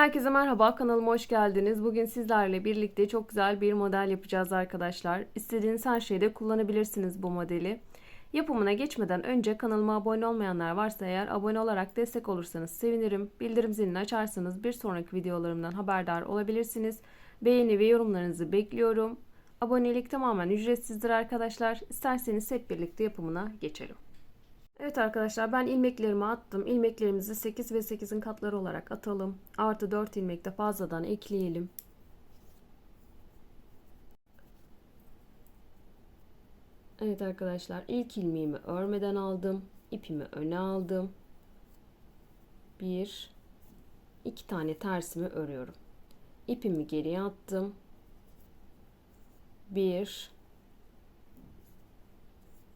Herkese merhaba, kanalıma hoş geldiniz. Bugün sizlerle birlikte çok güzel bir model yapacağız arkadaşlar. İstediğiniz her şeyde kullanabilirsiniz bu modeli. Yapımına geçmeden önce kanalıma abone olmayanlar varsa eğer abone olarak destek olursanız sevinirim. Bildirim zilini açarsanız bir sonraki videolarımdan haberdar olabilirsiniz. Beğeni ve yorumlarınızı bekliyorum. Abonelik tamamen ücretsizdir arkadaşlar. İsterseniz hep birlikte yapımına geçelim. Evet arkadaşlar ben ilmeklerimi attım. İlmeklerimizi 8 ve 8'in katları olarak atalım. Artı 4 ilmek de fazladan ekleyelim. Evet arkadaşlar ilk ilmeğimi örmeden aldım. İpimi öne aldım. Bir, iki tane tersimi örüyorum. İpimi geriye attım. Bir,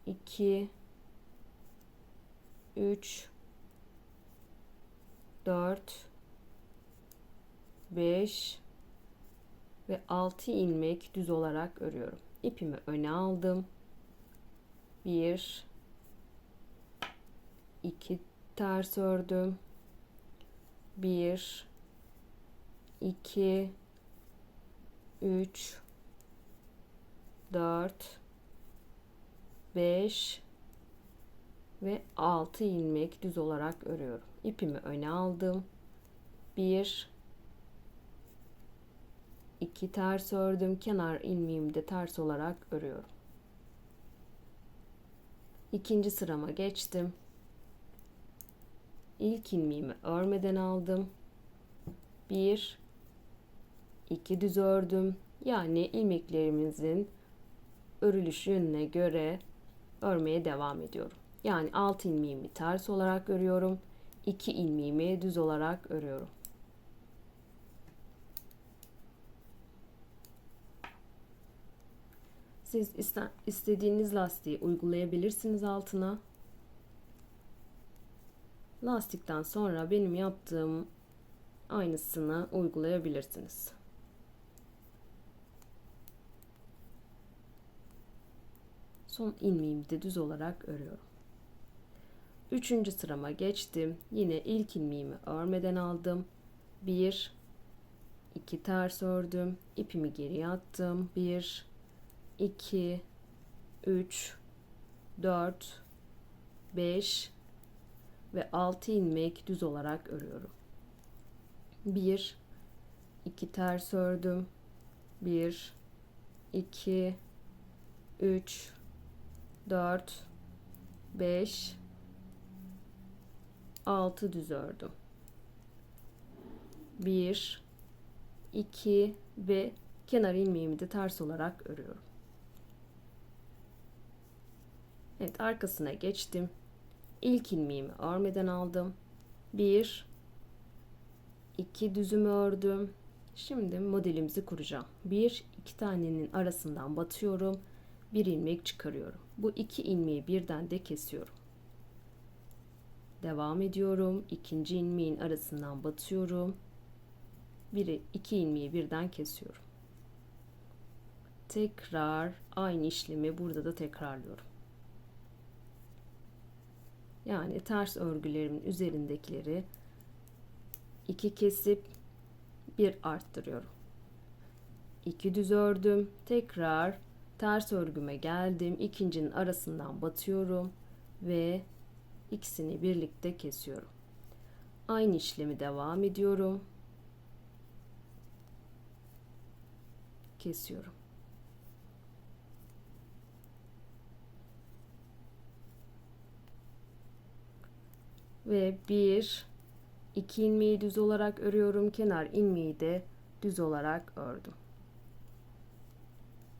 iki, 3 4 5 ve 6 ilmek düz olarak örüyorum. İpimi öne aldım. 1 2 ters ördüm. 1 2 3 4 5 ve 6 ilmek düz olarak örüyorum. İpimi öne aldım. 1 2 ters ördüm. Kenar ilmeğimi de ters olarak örüyorum. İkinci sırama geçtim. İlk ilmeğimi örmeden aldım. 1 2 düz ördüm. Yani ilmeklerimizin örülüş yönüne göre örmeye devam ediyorum. Yani 6 ilmeğimi ters olarak örüyorum. 2 ilmeğimi düz olarak örüyorum. Siz istediğiniz lastiği uygulayabilirsiniz altına. Lastikten sonra benim yaptığım aynısını uygulayabilirsiniz. Son ilmeğimi de düz olarak örüyorum. Üçüncü sırama geçtim. Yine ilk ilmeğimi örmeden aldım. Bir, iki ters ördüm. ipimi geriye attım. Bir, iki, üç, dört, beş ve altı ilmek düz olarak örüyorum. Bir, iki ters ördüm. Bir, iki, üç, dört, beş 6 düz ördüm. 1 2 ve kenar ilmeğimi de ters olarak örüyorum. Evet arkasına geçtim. İlk ilmeğimi örmeden aldım. 1 2 düzümü ördüm. Şimdi modelimizi kuracağım. 1 2 tanenin arasından batıyorum. Bir ilmek çıkarıyorum. Bu iki ilmeği birden de kesiyorum. Devam ediyorum. İkinci ilmeğin arasından batıyorum. Biri, iki ilmeği birden kesiyorum. Tekrar aynı işlemi burada da tekrarlıyorum. Yani ters örgülerimin üzerindekileri iki kesip bir arttırıyorum. İki düz ördüm. Tekrar ters örgüme geldim. İkincinin arasından batıyorum ve ikisini birlikte kesiyorum. Aynı işlemi devam ediyorum. Kesiyorum. Ve bir, iki ilmeği düz olarak örüyorum. Kenar ilmeği de düz olarak ördüm.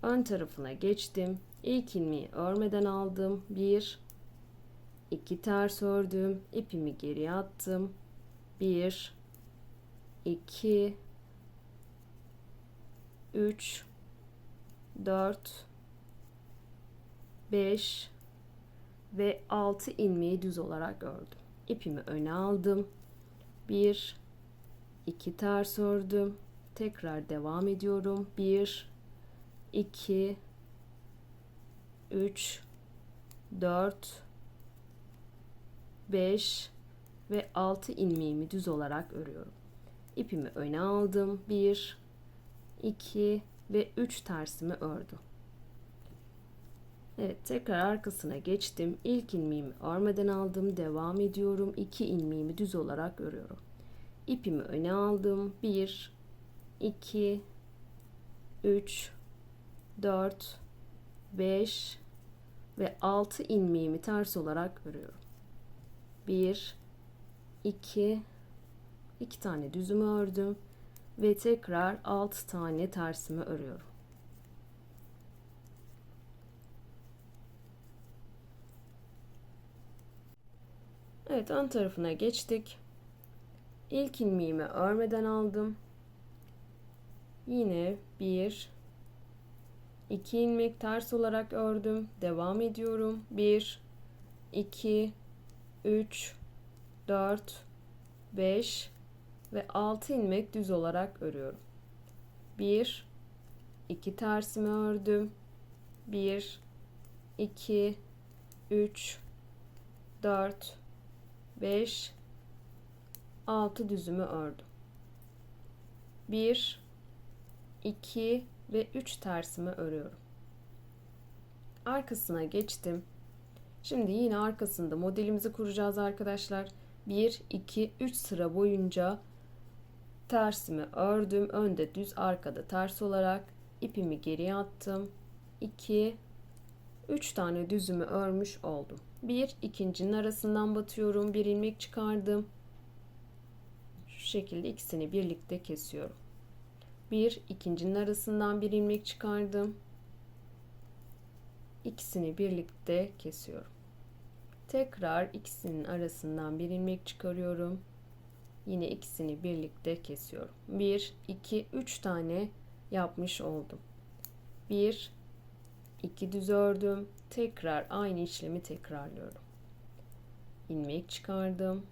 Ön tarafına geçtim. İlk ilmeği örmeden aldım. Bir, 2 ters ördüm. ipimi geriye attım. 1 2 3 4 5 ve 6 ilmeği düz olarak ördüm. İpimi öne aldım. 1 2 ters ördüm. Tekrar devam ediyorum. 1 2 3 4 5 ve 6 ilmeğimi düz olarak örüyorum. İpimi öne aldım. 1 2 ve 3 tersimi ördüm. Evet tekrar arkasına geçtim. İlk ilmeğimi örmeden aldım. Devam ediyorum. 2 ilmeğimi düz olarak örüyorum. İpimi öne aldım. 1 2 3 4 5 ve 6 ilmeğimi ters olarak örüyorum. 1 2 2 tane düzümü ördüm ve tekrar 6 tane tersimi örüyorum. Evet ön tarafına geçtik. İlk ilmeğimi örmeden aldım. Yine 1 2 ilmek ters olarak ördüm. Devam ediyorum. 1 2 3 4 5 ve 6 ilmek düz olarak örüyorum. 1 2 tersimi ördüm. 1 2 3 4 5 6 düzümü ördüm. 1 2 ve 3 tersimi örüyorum. Arkasına geçtim. Şimdi yine arkasında modelimizi kuracağız arkadaşlar. 1 2 3 sıra boyunca tersimi ördüm. Önde düz, arkada ters olarak ipimi geriye attım. 2 3 tane düzümü örmüş oldum. Bir ikincinin arasından batıyorum. Bir ilmek çıkardım. Şu şekilde ikisini birlikte kesiyorum. Bir ikincinin arasından bir ilmek çıkardım. İkisini birlikte kesiyorum. Tekrar ikisinin arasından bir ilmek çıkarıyorum. Yine ikisini birlikte kesiyorum. 1 2 3 tane yapmış oldum. 1 2 düz ördüm. Tekrar aynı işlemi tekrarlıyorum. ilmek çıkardım.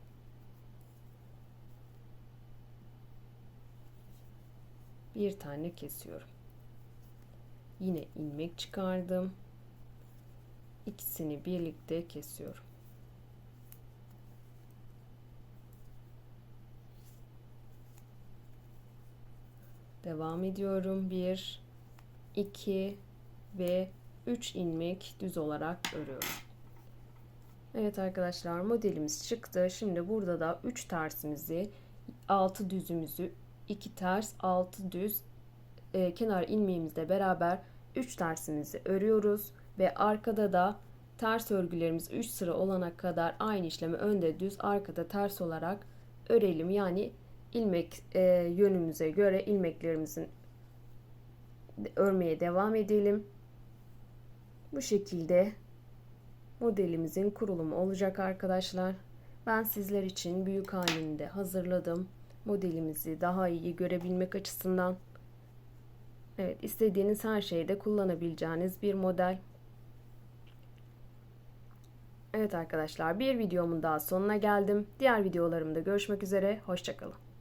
Bir tane kesiyorum. Yine ilmek çıkardım. İkisini birlikte kesiyorum. Devam ediyorum. 1 2 ve 3 ilmek düz olarak örüyorum. Evet arkadaşlar modelimiz çıktı. Şimdi burada da 3 tersimizi 6 düzümüzü 2 ters 6 düz e, kenar ilmeğimizle beraber 3 tersimizi örüyoruz ve arkada da ters örgülerimiz 3 sıra olana kadar aynı işlemi önde düz arkada ters olarak örelim. Yani ilmek e, yönümüze göre ilmeklerimizin örmeye devam edelim. Bu şekilde modelimizin kurulumu olacak arkadaşlar. Ben sizler için büyük halinde hazırladım. Modelimizi daha iyi görebilmek açısından. Evet istediğiniz her şeyde kullanabileceğiniz bir model. Evet arkadaşlar bir videomun daha sonuna geldim. Diğer videolarımda görüşmek üzere. Hoşçakalın.